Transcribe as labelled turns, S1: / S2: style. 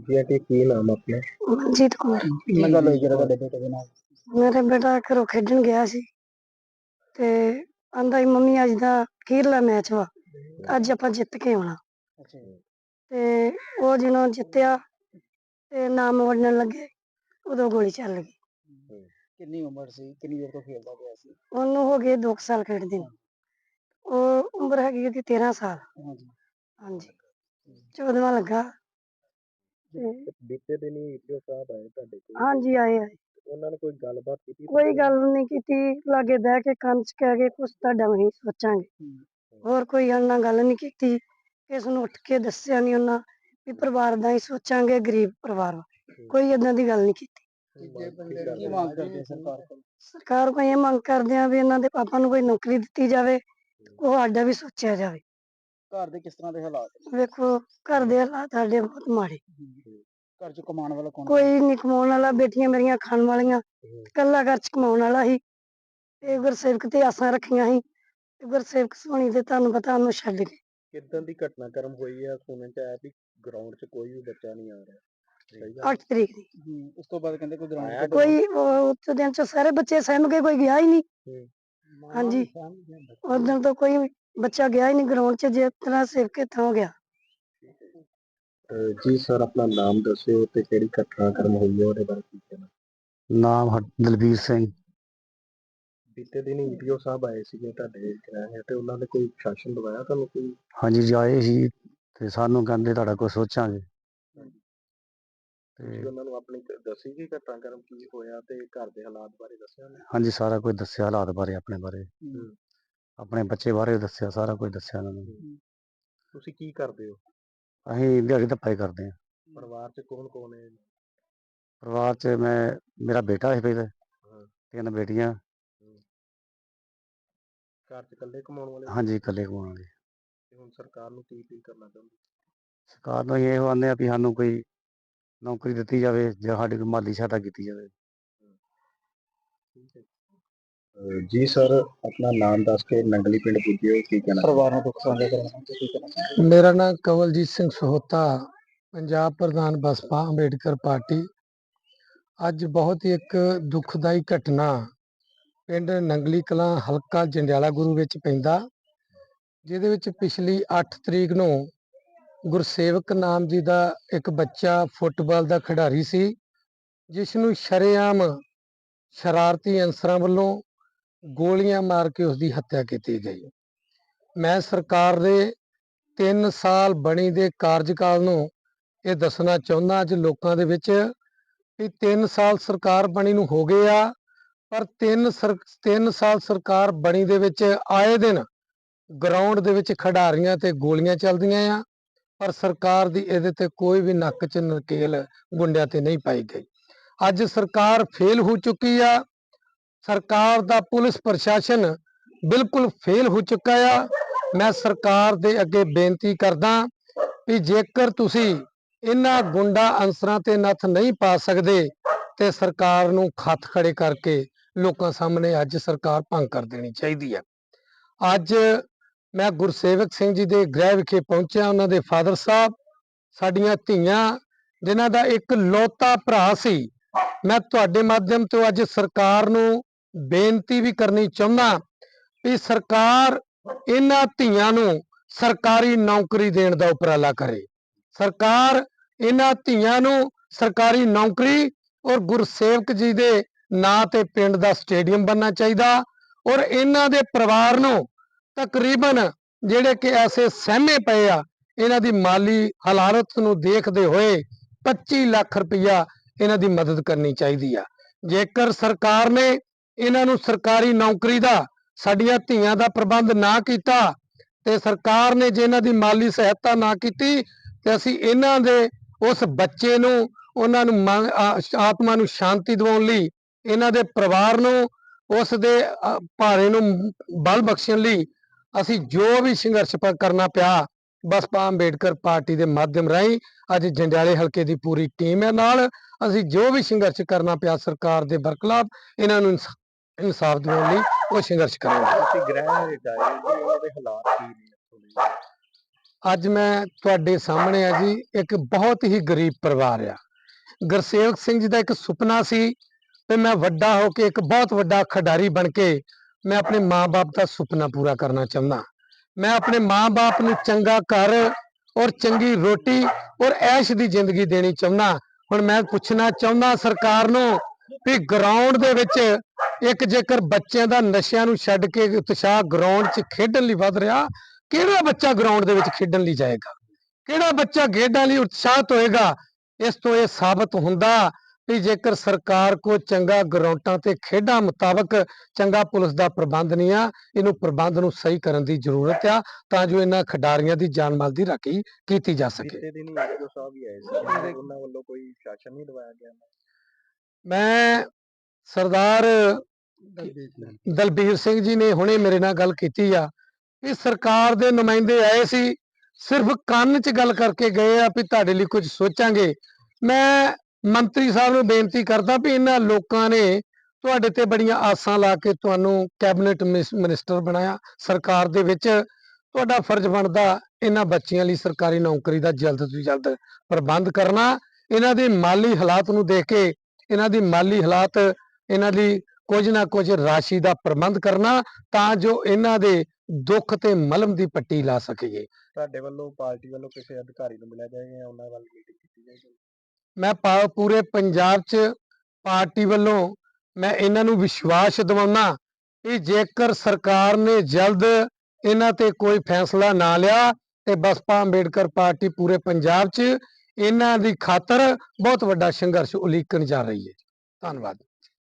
S1: ਜੀ ਆਂਟੀ ਕੀ ਨਾਮ ਆਪਣਾ?
S2: ਮਨਜੀਤ ਕੌਰ।
S1: ਕੀ ਗੱਲ ਹੋਈ ਜਿਹੜਾ ਤੁਹਾਡੇ ਬੇਟੇ ਦੇ ਨਾਲ।
S2: ਮੇਰਾ ਬੇਟਾ ਘਰੋਂ ਖੇਡਣ ਗਿਆ ਸੀ ਤੇ ਆਂਦਾ ਹੀ ਮੰਮੀ ਅੱਜ ਦਾ ਅਖੀਰਲਾ ਮੈਚ ਵਾ। ਅੱਜ ਆਪਾਂ ਜਿੱਤ ਕੇ ਆਉਣਾ।
S1: ਅੱਛਾ
S2: ਤੇ ਉਹ ਜਦੋਂ ਜਿੱਤਿਆ ਤੇ ਨਾਮ ਵੰਡਣ ਲੱਗੇ ਉਦੋਂ ਗੋਲੀ ਚੱਲ ਗਈ।
S1: ਕਿੰਨੀ ਉਮਰ ਸੀ? ਕਿੰਨੀ ਦੇਰ ਤੋਂ ਖੇਡਦਾ ਪਿਆ ਸੀ?
S2: ਉਹਨੂੰ ਹੋ ਗਏ 2 ਸਾਲ ਖੇਡਦੇ ਨੂੰ। ਉਹ ਉਮਰ ਹੈਗੀ ਉਹਦੀ 13 ਸਾਲ।
S1: ਹਾਂਜੀ।
S2: ਹਾਂਜੀ। 14ਵਾਂ ਲੱਗਾ। ਤੇ
S1: ਬੀਤੇ ਦਿਨ ਹੀ ਈਟੀਓ ਸਾਹਿਬ ਆਏ ਤੁਹਾਡੇ ਕੋਲ
S2: ਹਾਂਜੀ ਆਏ ਆਏ।
S1: ਉਹਨਾਂ ਨੇ ਕੋਈ ਗੱਲਬਾਤ ਕੀਤੀ
S2: ਕੋਈ ਗੱਲ ਨਹੀਂ ਕੀਤੀ ਲਾਗੇ ਬਹਿ ਕੇ ਕੰਨ ਚ ਕਹਿ ਕੇ ਕੁਛ ਤੁਹਾਡਾ ਨਹੀਂ ਸੋਚਾਂਗੇ। ਹੋਰ ਕੋਈ ਉਹਨਾਂ ਨਾਲ ਗੱਲ ਨਹੀਂ ਕੀਤੀ ਕਿਸ ਨੂੰ ਉੱਠ ਕੇ ਦੱਸਿਆ ਨਹੀਂ ਉਹਨਾਂ ਵੀ ਪਰਿਵਾਰ ਦਾ ਹੀ ਸੋਚਾਂਗੇ ਗਰੀਬ ਪਰਿਵਾਰ ਵਾ। ਕੋਈ ਏਦਾਂ ਦੀ ਗੱਲ ਨਹੀਂ ਕੀਤੀ।
S1: ਕੀ ਮੰਗ ਕਰਦੇ ਸਰਕਾਰ ਕੋਲ।
S2: ਸਰਕਾਰ ਕੋਲ ਇਹ ਮੰਗ ਕਰਦੇ ਆ ਵੀ ਇਹਨਾਂ ਦੇ ਪਾਪਾ ਨੂੰ ਕੋਈ ਨੌਕਰੀ ਦਿੱਤੀ ਜਾਵੇ ਉਹ ਸਾਡਾ ਵੀ ਸੋਚਿਆ ਜਾਵੇ।
S1: ਘਰ ਦੇ ਕਿਸ ਤਰ੍ਹਾਂ ਦੇ ਹਾਲਾਤ
S2: ਵੇਖੋ ਘਰ ਦੇ ਹਾਲਾਤ ਸਾਡੇ ਬਹੁਤ ਮਾੜੇ।
S1: ਘਰ ਚ ਕਮਾਉਣ ਵਾਲਾ ਕੌਣ
S2: ਕੋਈ ਨਹੀਂ ਕਮਾਉਣ ਵਾਲਾ ਬੇਟੀਆਂ ਮੇਰੀਆਂ ਖਾਣ ਵਾਲੀਆਂ। ਇਕੱਲਾ ਘਰ ਚ ਕਮਾਉਣ ਵਾਲਾ ਸੀ। ਤੇ ਗੁਰਸੇਵਕ ਤੇ ਆਸਾਂ ਰੱਖੀਆਂ ਸੀ। ਤੇ ਗੁਰਸੇਵਕ ਸੋਣੀ ਤੇ ਤੁਹਾਨੂੰ ਪਤਾ ਉਹਨੂੰ ਛੱਡ ਗਏ
S1: ਕਿਦਾਂ ਦੀ ਘਟਨਾਕ੍ਰਮ ਹੋਈ ਹੈ ਸੁਣਨ ਚ ਆਇਆ ਵੀ ਗਰਾਊਂਡ 'ਚ ਕੋਈ ਵੀ ਬੱਚਾ ਨਹੀਂ ਆ ਰਿਹਾ। ਸਹੀ ਗੱਲ
S2: 8 ਤਰੀਕ ਦੀ।
S1: ਉਸ ਤੋਂ ਬਾਅਦ ਕਹਿੰਦੇ ਕੋਈ ਗਰਾਊਂਡ
S2: ਕੋਈ? ਉਸ ਦਿਨ ਚ ਸਾਰੇ ਬੱਚੇ ਸਹਿਮ ਕੇ ਕੋਈ ਗਿਆ ਹੀ ਨਹੀਂ। ਹਾਂਜੀ। ਉਸ ਦਿਨ ਤੋਂ ਕੋਈ ਬੱਚਾ ਗਿਆ ਹੀ ਨਹੀਂ ਗਰਾਊਂਡ 'ਚ ਜੇ ਤਰ੍ਹਾਂ ਸੇਵਕ ਇੱਥੋਂ ਹੋ ਗਿਆ?
S1: ਜੀ ਸਰ ਆਪਣਾ ਨਾਮ ਦੱਸਿਓ ਤੇ ਕਿਹੜੀ ਘਟਨਾਕ੍ਰਮ ਹੋਈ ਹੈ ਉਹਦੇ ਬਾਰੇ ਕੀ ਕਹਿਣਾ?
S3: ਨਾਮ ਦਲਬੀਰ ਸਿੰਘ।
S1: ਬੀਤੇ ਦਿਨ ਈਟੀਓ ਸਾਹਿਬ ਆਏ ਸੀਗੇ ਤੁਹਾਡੇ ਕਿਰਾਏ ਤੇ ਉਹਨਾਂ ਨੇ ਕੋਈ ਸ਼ਾਸਨ ਦਵਾਇਆ ਤੁਹਾਨੂੰ ਕੋਈ?
S3: ਹਾਂਜੀ ਜੀ ਆਏ ਸੀ ਤੇ ਸਾਨੂੰ ਕਹਿੰਦੇ ਤੁਹਾਡਾ ਕੁਝ ਸੋਚਾਂਗੇ।
S1: ਤੁਸੀਂ
S3: ਤੇ
S1: ਉਹਨਾਂ ਨੂੰ ਆਪਣੀ ਕ- ਦੱਸੀ ਕਿ ਘਟਨਾਕ੍ਰਮ ਕੀ ਹੋਇਆ ਤੇ ਘਰ ਦੇ ਹਾਲਾਤ ਬਾਰੇ ਦੱਸਿਆ ਉਹਨੇ?
S3: ਹਾਂਜੀ ਸਾਰਾ ਕੁਝ ਦੱਸਿਆ ਹਾਲਾਤ ਬਾਰੇ ਆਪਣੇ ਬਾਰੇ। ਆਪਣੇ ਬੱਚੇ ਬਾਰੇ ਦੱਸਿਆ ਸਾਰਾ ਕੁਝ ਦੱਸਿਆ ਉਹਨਾਂ ਨੂੰ।
S1: ਤੁਸੀਂ ਕੀ ਕਰਦੇ ਹੋ?
S3: ਅਸੀਂ ਦਿਹਾੜੀ ਧੱਪਾ ਹੀ ਕਰਦੇ ਹਾਂ।
S1: ਪਰਿਵਾਰ 'ਚ ਕੌਣ ਕੌਣ ਹੈ?
S3: ਪਰਿਵਾਰ 'ਚ ਮੈਂ ਮੇਰਾ ਬੇਟਾ ਹੈ ਪਹਿਲੇ ਤਿੰਨ ਬੇਟੀਆਂ।
S1: ਘਰ 'ਚ ਇਕੱਲੇ ਕਮਾਉਣ ਵਾਲੇ
S3: ਹਾਂਜੀ ਇਕੱਲੇ ਕਮਾਉਣਗੇ
S1: ਤੇ ਹੁਣ ਸਰਕਾਰ ਨੂੰ ਕੀ ਅਪੀਲ ਕਰਨਾ ਚਾਹੁੰਦੇ
S3: ਸਰਕਾਰ ਨੂੰ ਇਹ ਆਉਂਦੇ ਆ ਵੀ ਸਾਨੂੰ ਕੋਈ ਨੌਕਰੀ ਦਿੱਤੀ ਜਾਵੇ ਜਾਂ ਸਾਡੀ ਕੋਈ ਮਾਲੀ ਸਹਾਇਤਾ ਕੀਤੀ ਜਾਵੇ।
S1: ਜੀ ਸਰ ਆਪਣਾ ਨਾਮ ਦੱਸ ਕੇ ਨੰਗਲੀ ਪਿੰਡ ਪੁੱਜਿਓ ਕੀ ਕਹਿਣਾ ਪਰਿਵਾਰ ਨੂੰ ਦੁੱਖ ਸਾਂਝਾ ਕਰਨਾ ਕੀ ਕਹਿਣਾ
S4: ਮੇਰਾ ਨਾਮ ਕਵਲਜੀਤ ਸਿੰਘ ਸਹੋਤਾ ਪੰਜਾਬ ਪ੍ਰਧਾਨ ਬਸਪਾ ਅੰਬੇਡਕਰ ਪਾਰਟੀ। ਅੱਜ ਬਹੁਤ ਹੀ ਇੱਕ ਦੁਖਦਾਈ ਘਟਨਾ ਪਿੰਡ ਨੰਗਲੀ ਕਲਾਂ ਹਲਕਾ ਜੰਡਿਆਲਾ ਗੁਰੂ ਵਿੱਚ ਪੈਂਦਾ ਜਿਹਦੇ ਵਿੱਚ ਪਿਛਲੀ 8 ਤਰੀਕ ਨੂੰ ਗੁਰਸੇਵਕ ਨਾਮ ਜੀ ਦਾ ਇੱਕ ਬੱਚਾ ਫੁੱਟਬਾਲ ਦਾ ਖਿਡਾਰੀ ਸੀ ਜਿਸ ਨੂੰ ਸ਼ਰੇਆਮ ਸ਼ਰਾਰਤੀ ਅਨਸਰਾਂ ਵੱਲੋਂ ਗੋਲੀਆਂ ਮਾਰ ਕੇ ਉਸ ਦੀ ਹੱਤਿਆ ਕੀਤੀ ਗਈ। ਮੈਂ ਸਰਕਾਰ ਦੇ 3 ਸਾਲ ਬਣੀ ਦੇ ਕਾਰਜਕਾਲ ਨੂੰ ਇਹ ਦੱਸਣਾ ਚਾਹੁੰਦਾ ਅੱਜ ਲੋਕਾਂ ਦੇ ਵਿੱਚ ਵੀ 3 ਸਾਲ ਸਰਕਾਰ ਬਣੀ ਨੂੰ ਹੋ ਗਏ ਆ, ਪਰ 3 3 ਸਾਲ ਸਰਕਾਰ ਬਣੀ ਦੇ ਵਿੱਚ ਆਏ ਦਿਨ ਗਰਾਊਂਡ ਦੇ ਵਿੱਚ ਖਿਡਾਰੀਆਂ ਤੇ ਗੋਲੀਆਂ ਚੱਲਦੀਆਂ ਆ, ਪਰ ਸਰਕਾਰ ਦੀ ਇਹਦੇ ਤੇ ਕੋਈ ਵੀ ਨੱਕ 'ਚ ਨਕੇਲ ਗੁੰਡਿਆਂ ਤੇ ਨਹੀਂ ਪਾਈ ਗਈ। ਅੱਜ ਸਰਕਾਰ ਫੇਲ ਹੋ ਚੁੱਕੀ ਆ ਸਰਕਾਰ ਦਾ ਪੁਲਿਸ ਪ੍ਰਸ਼ਾਸਨ ਬਿਲਕੁਲ ਫੇਲ ਹੋ ਚੁੱਕਾ ਆ। ਮੈਂ ਸਰਕਾਰ ਦੇ ਅੱਗੇ ਬੇਨਤੀ ਕਰਦਾ ਵੀ ਜੇਕਰ ਤੁਸੀਂ ਇਹਨਾਂ ਗੁੰਡਾ ਅਨਸਰਾਂ ਤੇ ਨੱਥ ਨਹੀਂ ਪਾ ਸਕਦੇ ਤੇ ਸਰਕਾਰ ਨੂੰ ਖੱਤ ਖੜੇ ਕਰਕੇ ਲੋਕਾਂ ਸਾਹਮਣੇ ਅੱਜ ਸਰਕਾਰ ਭੰਗ ਕਰ ਦੇਣੀ ਚਾਹੀਦੀ ਹੈ ਅੱਜ ਮੈਂ ਗੁਰਸੇਵਕ ਸਿੰਘ ਜੀ ਦੇ ਗ੍ਰਹਿ ਵਿਖੇ ਪਹੁੰਚਿਆ, ਉਹਨਾਂ ਦੇ ਫਾਦਰ ਸਾਹਿਬ, ਸਾਡੀਆਂ ਧੀਆਂ, ਜਿਨ੍ਹਾਂ ਦਾ ਇੱਕ ਲੋਤਾ ਭਰਾ ਸੀ। ਮੈਂ ਤੁਹਾਡੇ ਮਾਧਿਅਮ ਤੋਂ ਅੱਜ ਸਰਕਾਰ ਨੂੰ ਬੇਨਤੀ ਵੀ ਕਰਨੀ ਚਾਹੁੰਦਾ ਵੀ ਸਰਕਾਰ ਇਹਨਾਂ ਧੀਆਂ ਨੂੰ ਸਰਕਾਰੀ ਨੌਕਰੀ ਦੇਣ ਦਾ ਉਪਰਾਲਾ ਕਰੇ। ਸਰਕਾਰ ਇਹਨਾਂ ਧੀਆਂ ਨੂੰ ਸਰਕਾਰੀ ਨੌਕਰੀ ਔਰ ਗੁਰਸੇਵਕ ਜੀ ਦੇ ਨਾਂ ਤੇ ਪਿੰਡ ਦਾ ਸਟੇਡੀਅਮ ਬਣਨਾ ਚਾਹੀਦਾ ਔਰ ਇਹਨਾਂ ਦੇ ਪਰਿਵਾਰ ਨੂੰ ਤਕਰੀਬਨ ਜਿਹੜੇ ਕਿ ਐਸੇ ਸਹਿਮੇ ਪਏ ਆ, ਇਹਨਾਂ ਦੀ ਮਾਲੀ ਹਾਲਤ ਨੂੰ ਦੇਖਦੇ ਹੋਏ 25 ਲੱਖ ਰੁਪਇਆ ਇਹਨਾਂ ਦੀ ਮਦਦ ਕਰਨੀ ਚਾਹੀਦੀ ਆ। ਜੇਕਰ ਸਰਕਾਰ ਨੇ ਇਹਨਾਂ ਨੂੰ ਸਰਕਾਰੀ ਨੌਕਰੀ ਦਾ, ਸਾਡੀਆਂ ਧੀਆਂ ਦਾ ਪ੍ਰਬੰਧ ਨਾ ਕੀਤਾ ਤੇ ਸਰਕਾਰ ਨੇ ਜੇ ਇਹਨਾਂ ਦੀ ਮਾਲੀ ਸਹਾਇਤਾ ਨਾ ਕੀਤੀ ਤੇ ਅਸੀਂ ਇਹਨਾਂ ਦੇ, ਉਸ ਬੱਚੇ ਨੂੰ, ਉਹਨਾਂ ਨੂੰ ਆਤਮਾ ਨੂੰ ਸ਼ਾਂਤੀ ਦਿਵਾਉਣ ਲਈ, ਇਹਨਾਂ ਦੇ ਪਰਿਵਾਰ ਨੂੰ, ਉਸ ਦੇ ਭਾਰੇ ਨੂੰ ਬਲ ਬਖਸ਼ਣ ਲਈ ਅਸੀਂ ਜੋ ਵੀ ਸੰਘਰਸ਼ ਕਰਨਾ ਪਿਆ ਬਸਪਾ ਅੰਬੇਡਕਰ ਪਾਰਟੀ ਦੇ ਮਾਧਿਅਮ ਰਾਹੀਂ ਅੱਜ ਜੰਡਿਆਲੇ ਹਲਕੇ ਦੀ ਪੂਰੀ ਟੀਮ ਹੈ ਨਾਲ, ਅਸੀਂ ਜੋ ਵੀ ਸੰਘਰਸ਼ ਕਰਨਾ ਪਿਆ ਸਰਕਾਰ ਦੇ ਬਰਖਲਾਫ ਇਹਨਾਂ ਨੂੰ ਇਨਸਾਫ ਦਿਵਾਉਣ ਲਈ ਉਹ ਸੰਘਰਸ਼ ਕਰਾਂਗੇ।
S1: ਤੁਸੀਂ ਗ੍ਰਹਿ ਗਏ ਜੀ ਉਹਦੇ ਹਾਲਾਤ ਕੀ ਨੇ ਇੱਥੋਂ ਦੇ?
S4: ਅੱਜ ਮੈਂ ਤੁਹਾਡੇ ਸਾਹਮਣੇ ਆ ਜੀ ਇੱਕ ਬਹੁਤ ਹੀ ਗਰੀਬ ਪਰਿਵਾਰ ਆ। ਗੁਰਸੇਵਕ ਸਿੰਘ ਜੀ ਦਾ ਇੱਕ ਸੁਪਨਾ ਸੀ ਤੇ ਮੈਂ ਵੱਡਾ ਹੋ ਕੇ ਇੱਕ ਬਹੁਤ ਵੱਡਾ ਖਿਡਾਰੀ ਬਣ ਕੇ ਮੈਂ ਆਪਣੇ ਮਾਂ-ਬਾਪ ਦਾ ਸੁਪਨਾ ਪੂਰਾ ਕਰਨਾ ਚਾਹੁੰਦਾ। ਮੈਂ ਆਪਣੇ ਮਾਂ-ਬਾਪ ਨੂੰ ਚੰਗਾ ਘਰ ਔਰ ਚੰਗੀ ਰੋਟੀ ਔਰ ਐਸ਼ ਦੀ ਜ਼ਿੰਦਗੀ ਦੇਣੀ ਚਾਹੁੰਦਾ। ਹੁਣ ਮੈਂ ਪੁੱਛਣਾ ਚਾਹੁੰਦਾ ਸਰਕਾਰ ਨੂੰ ਵੀ ਗਰਾਊਂਡ ਦੇ ਵਿੱਚ ਇੱਕ ਜੇਕਰ ਬੱਚਿਆਂ ਦਾ ਨਸ਼ਿਆਂ ਨੂੰ ਛੱਡ ਕੇ ਉਤਸ਼ਾਹ ਗਰਾਊਂਡ 'ਚ ਖੇਡਣ ਲਈ ਵੱਧ ਰਿਹਾ, ਕਿਹੜਾ ਬੱਚਾ ਗਰਾਊਂਡ ਦੇ ਵਿੱਚ ਖੇਡਣ ਲਈ ਜਾਏਗਾ? ਕਿਹੜਾ ਬੱਚਾ ਖੇਡਾਂ ਲਈ ਉਤਸ਼ਾਹਤ ਹੋਏਗਾ? ਇਸ ਤੋਂ ਇਹ ਸਾਬਤ ਹੁੰਦਾ ਵੀ ਜੇਕਰ ਸਰਕਾਰ ਕੋ ਚੰਗਾ ਗਰਾਊਂਡਾਂ ਤੇ ਖੇਡਾਂ ਮੁਤਾਬਕ ਚੰਗਾ ਪੁਲਿਸ ਦਾ ਪ੍ਰਬੰਧ ਨਹੀਂ ਆ, ਇਹਨੂੰ ਪ੍ਰਬੰਧ ਨੂੰ ਸਹੀ ਕਰਨ ਦੀ ਜ਼ਰੂਰਤ ਆ, ਤਾਂ ਜੋ ਇਹਨਾਂ ਖਿਡਾਰੀਆਂ ਦੀ ਜਾਨ ਮਾਲ ਦੀ ਰਾਖੀ ਕੀਤੀ ਜਾ ਸਕੇ।
S1: ਬੀਤੇ ਦਿਨ ਐਸਓ ਸਾਹਿਬ ਵੀ ਆਏ ਸੀ, ਉਹਨਾਂ ਵੱਲੋਂ ਕੋਈ ਸ਼ਾਸਨ ਨਹੀਂ ਦਵਾਇਆ ਗਿਆ।
S4: ਮੈਂ ਸਰਦਾਰ ਦਲਬੀਰ ਸਿੰਘ ਜੀ। ਨੇ ਹੁਣੇ ਮੇਰੇ ਨਾਲ ਗੱਲ ਕੀਤੀ ਆ ਕਿ ਸਰਕਾਰ ਦੇ ਨੁਮਾਇੰਦੇ ਆਏ ਸੀ ਸਿਰਫ ਕੰਨ 'ਚ ਗੱਲ ਕਰਕੇ ਗਏ ਆ ਵੀ ਤੁਹਾਡੇ ਲਈ ਕੁਝ ਸੋਚਾਂਗੇ। ਮੈਂ ਮੰਤਰੀ ਸਾਹਿਬ ਨੂੰ ਬੇਨਤੀ ਕਰਦਾ ਵੀ ਇਹਨਾਂ ਲੋਕਾਂ ਨੇ ਤੁਹਾਡੇ ਤੇ ਬੜੀਆਂ ਆਸਾਂ ਲਾ ਕੇ ਤੁਹਾਨੂੰ ਕੈਬਨਿਟ ਮਿਨਿਸਟਰ ਬਣਾਇਆ ਸਰਕਾਰ ਦੇ ਵਿੱਚ ਤੁਹਾਡਾ ਫਰਜ਼ ਬਣਦਾ ਇਹਨਾਂ ਬੱਚਿਆਂ ਲਈ ਸਰਕਾਰੀ ਨੌਕਰੀ ਦਾ ਜਲਦ ਤੋਂ ਜਲਦ ਪ੍ਰਬੰਧ ਕਰਨਾ। ਇਹਨਾਂ ਦੇ ਮਾਲੀ ਹਾਲਾਤ ਨੂੰ ਦੇਖ ਕੇ ਇਹਨਾਂ ਦੀ ਮਾਲੀ ਹਾਲਾਤ ਇਹਨਾਂ ਲਈ ਕੁਝ ਨਾ ਕੁਝ ਰਾਸ਼ੀ ਦਾ ਪ੍ਰਬੰਧ ਕਰਨਾ ਤਾਂ ਜੋ ਇਹਨਾਂ ਦੇ ਦੁੱਖ ਤੇ ਮਲਮ ਦੀ ਪੱਟੀ ਲਾ ਸਕੀਏ।
S1: ਤੁਹਾਡੇ ਵੱਲੋਂ ਪਾਰਟੀ ਵੱਲੋਂ ਕਿਸੇ ਅਧਿਕਾਰੀ ਨੂੰ ਮਿਲਿਆ ਜਾਏਗਾ ਉਹਨਾਂ ਵੱਲ ਮੀਟਿੰਗ ਕੀਤੀ ਜਾਏਗੀ?
S4: ਮੈਂ ਪਾ- ਪੂਰੇ ਪੰਜਾਬ 'ਚ ਪਾਰਟੀ ਵੱਲੋਂ ਮੈਂ ਇਹਨਾਂ ਨੂੰ ਵਿਸ਼ਵਾਸ ਦਿਵਾਉਣਾ ਕਿ ਜੇਕਰ ਸਰਕਾਰ ਨੇ ਜਲਦ ਇਹਨਾਂ ਤੇ ਕੋਈ ਫੈਸਲਾ ਨਾ ਲਿਆ ਤੇ ਬਸਪਾ ਅੰਬੇਡਕਰ ਪਾਰਟੀ ਪੂਰੇ ਪੰਜਾਬ 'ਚ ਇਹਨਾਂ ਦੀ ਖਾਤਰ ਬਹੁਤ ਵੱਡਾ ਸੰਘਰਸ਼ ਉਲੀਕਣ ਜਾ ਰਹੀ ਹੈ। ਧੰਨਵਾਦ।